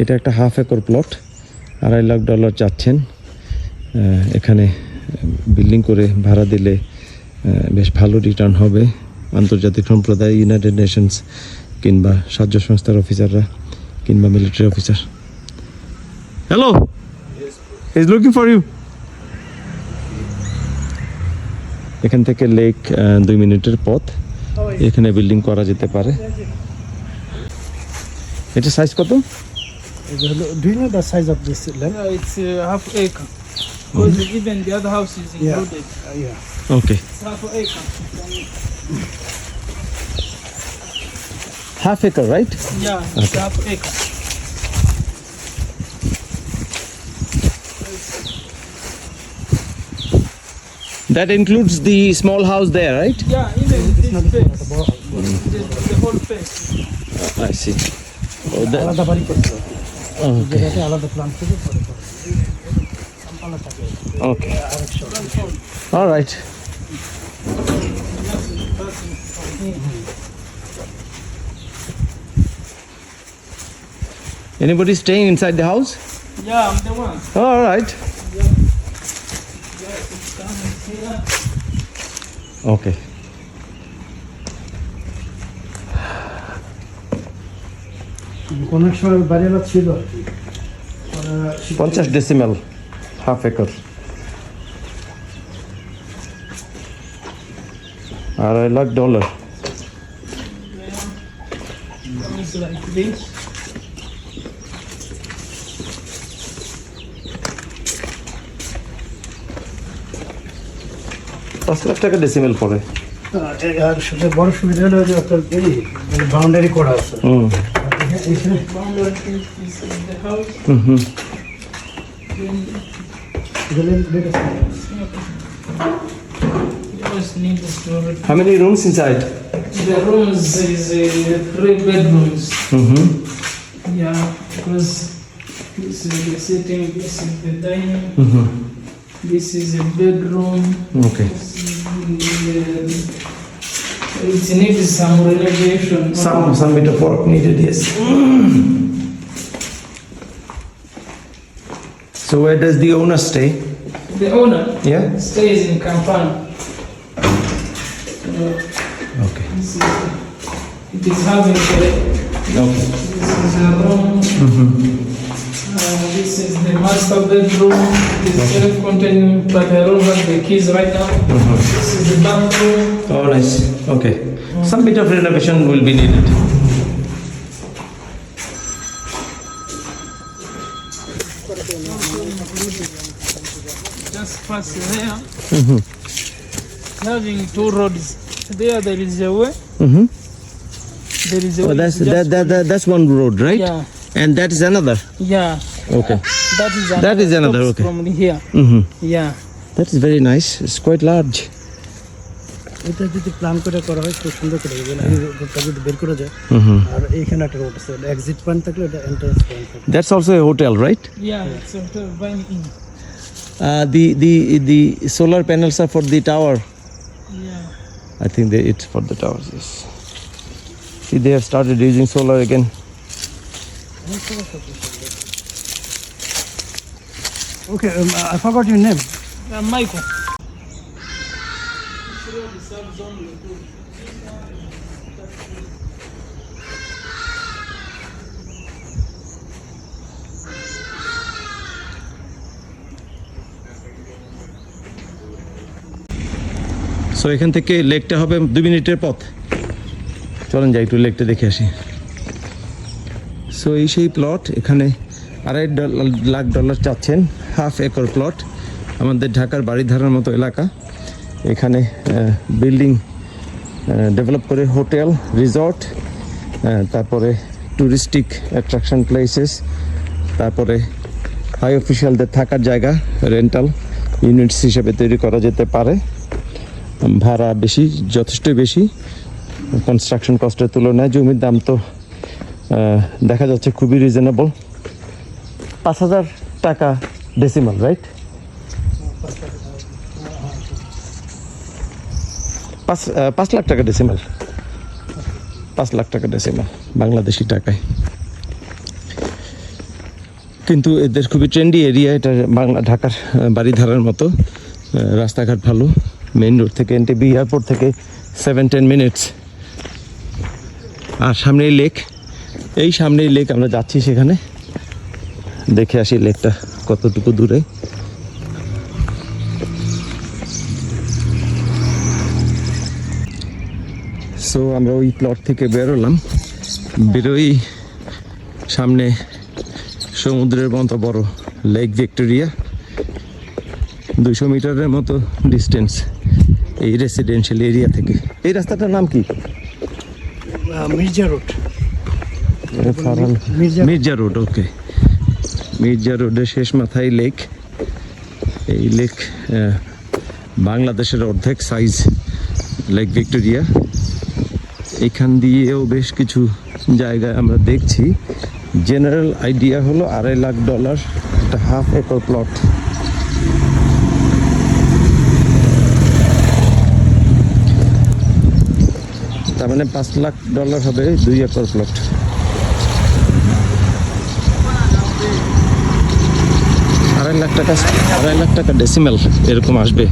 এটা একটা half acre plot আড়াই লাখ ডলার চাচ্ছেন। এখানে বিল্ডিং করে ভাড়া দিলে বেশ ভালো রিটার্ন হবে। আন্তর্জাতিক সম্প্রদায় ইউনাইটেড নেশনস কিংবা সাহায্য সংস্থার অফিসাররা কিংবা military officer hello is looking for you এখান থেকে লেক দুই মিনিটের পথ। এখানে বিল্ডিং করা যেতে পারে। এটা সাইজ কত? do you know the size of this land? Yeah, it's uh, half acre. Because mm -hmm. even the other house is included. Yeah. Uh, yeah. Okay. It's half acre. Half acre, right? Yeah, okay. half acre. That includes the small house there, right? Yeah, even this space. Mm. The, the whole space. I see. Oh, that. আলাদা plan থেকে পরে করে। আলাদা থাকে। ওকে আরেক shop। Alright Anybody staying inside the house? Yeah, I'm the one. All right. Okay. কোনো সময় বাড়িওয়ালা ছিল। আর কি। পঞ্চাশ ডেসিমেল হাফ একর আড়াই লাখ ডলার পাঁচ লাখ টাকা ডেসিমেল পড়ে। হ্যাঁ, আর সবচেয়ে বড় সুবিধা হলো যে একটা বাউন্ডারি করা আছে। Mm-hmm. How many rooms inside? The rooms is uh, three bedrooms. Mm-hmm. Yeah, because this is the sitting, this is the dining, mm-hmm. this is a bedroom. Okay. This is uh, it needs some renovation. Some some bit of work needed, yes. So where does the owner stay? The owner Yeah. stays in Kampala. Uh, Okay. this is, it is having a, Okay. this is a room. Uh, this is the master bedroom. It is self-contained, but I don't have the keys right now. This is the bathroom. Oh, nice. Okay. Some bit of renovation will be needed. Just pass there. Having two roads. There, there is a way. Mm-hmm. There is a Oh, way. that's just- that, that, that that's one road, right? Yeah, And that is another. yeah. Okay. That is That is another, stops okay. From here. Mm-hmm. Yeah. That is very nice. It's quite large. এটা যদি plan করে করা হয় খুব সুন্দর করে দেবেন এই রোডটা যদি বের করা যায় Mm-hmm. আর এইখানে একটা রোড আছে এক্সিট পয়েন্ট থাকলে এটা এন্ট্রান্স পয়েন্ট থাকবে That's also a hotel, right? Yeah, it's a turbine in. Uh, the the the solar panels are for the tower. Yeah. I think they it's for the towers. Yes. See, they have started using solar again. Okay I forgot your name Uh, Michael. So এখান থেকে লেকটা হবে দু মিনিটের পথ। চলেন যাই একটু লেকটা দেখে আসি। সো এই সেই প্লট এখানে আড়াই লাখ ডলার চাচ্ছেন হাফ একর প্লট আমাদের ঢাকার বাড়ি ধারার মতো এলাকা। এখানে বিল্ডিং ডেভেলপ করে হোটেল রিসর্ট তারপরে ট্যুরিস্টিক অ্যাট্রাকশন প্লেসেস তারপরে হাই অফিসিয়ালদের থাকার জায়গা রেন্টাল ইউনিটস হিসেবে তৈরি করা যেতে পারে। ভাড়া বেশি, যথেষ্ট বেশি। কনস্ট্রাকশন কস্টের তুলনায় জমির দাম তো দেখা যাচ্ছে খুবই রিজনেবল পাঁচ হাজার টাকা ডেসিমাল রাইট পাঁচ পাঁচ লাখ টাকা ডেসিমাল পাঁচ লাখ টাকা ডেসিমাল বাংলাদেশি টাকায়। কিন্তু এদের খুবই ট্রেন্ডি এরিয়া এটা বাংলা, ঢাকার বাড়িধারার মতো। রাস্তাঘাট ভালো মেইন রোড থেকে এনটিবি এয়ারপোর্ট থেকে সেভেন টেন মিনিটস আর সামনে এই লেক এই সামনে এই লেক আমরা যাচ্ছি সেখানে। দেখে আসি লেকটা কতটুকু দূরে। সো আমরা ওই প্লট থেকে বেরোলাম বেরোই সামনে সমুদ্রের মতো বড় লেক ভিক্টোরিয়া দুশো মিটারের মতো ডিস্টেন্স এই রেসিডেন্সিয়াল এরিয়া থেকে। এই রাস্তাটার নাম কি? Mirza road. Mirza road okay Mirza রোডের শেষ মাথায় লেক এই লেক বাংলাদেশের অর্ধেক সাইজ লেক ভিক্টোরিয়া এখান দিয়েও বেশ কিছু জায়গায় আমরা দেখছি। জেনারেল আইডিয়া হলো আড়াই লাখ ডলার একটা হাফ একর প্লট তার মানে পাঁচ লাখ ডলার হবে দুই একর প্লট লাখ টাকা, আড়াই লাখ টাকা ডেসিমেল এরকম আসবে।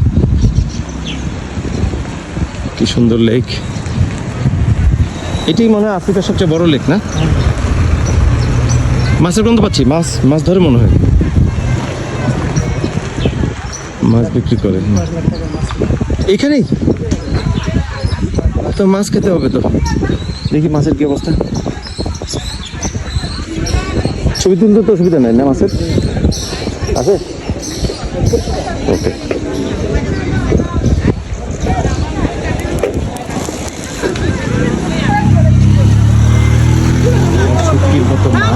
কি সুন্দর লেক এটাই মনে হয় আফ্রিকার সবচেয়ে বড় লেক না? মাছের গন্ধ পাচ্ছি, মাছ মাছ ধরে মনে হয়। মাছ বিক্রি করে এখানেই? তো মাছ খেতে হবে তো। দেখি মাছের কি অবস্থা। ছবি তুলতে তো অসুবিধা নাই না মাছের? আছে ওকে শুটকির মতো মাছ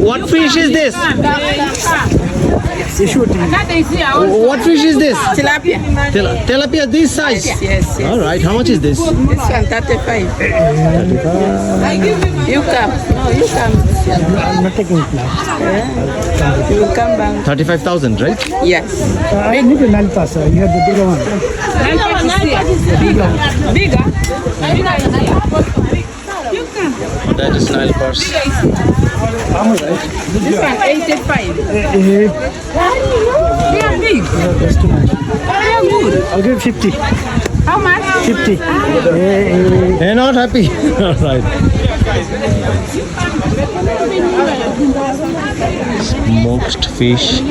What fish is this? What fish is this? Tilapia. Tel- tilapia this size? Yes, yes. All right, how much is this? This one, 35. You come. No, you come. I'm not taking class. You come back. 35,000, right? Yes. I need a Nile pass. uh, You have the bigger one. bigger Bigger. Bigger. That is Nile purse. This one, 85. Eh, They are big. That's too much. They are good. I'll give 50. How much? 50. Eh, eh, They're not happy. All right. Smoked fish.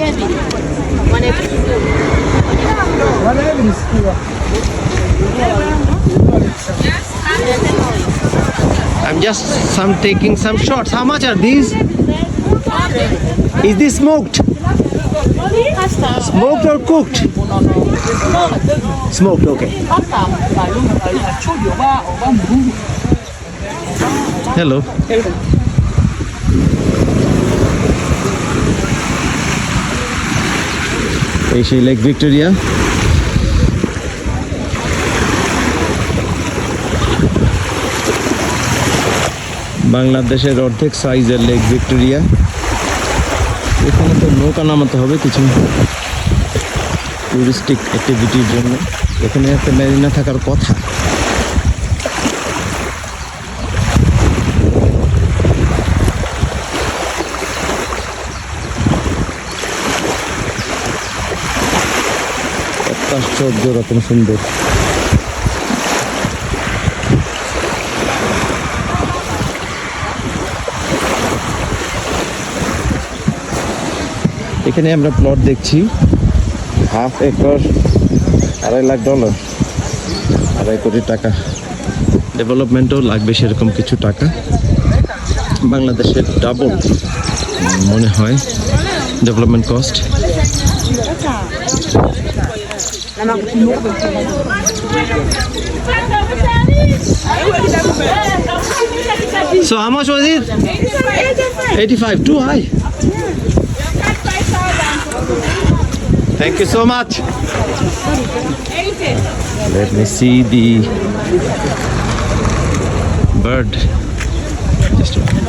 Just some taking some shots. How much are these? Is this smoked? Smoked or cooked? Smoked, okay. Hello. এই সেই lake Victoria বাংলাদেশের অর্ধেক সাইজের lake Victoria এখানে তো নৌকা নামাতে হবে কিছু টুরিস্টিক অ্যাক্টিভিটির জন্য। এখানে একটা মেরিনা থাকার কথা। আশ্চর্য রকম সুন্দর। এখানে আমরা প্লট দেখছি হাফ একর আড়াই লাখ ডলার আড়াই কোটি টাকা ডেভেলপমেন্টও লাগবে সেরকম কিছু টাকা বাংলাদেশের ডাবল মনে হয় development cost So, how much was it? 85. Too high. Thank you so much. Let me see the bird. Just a.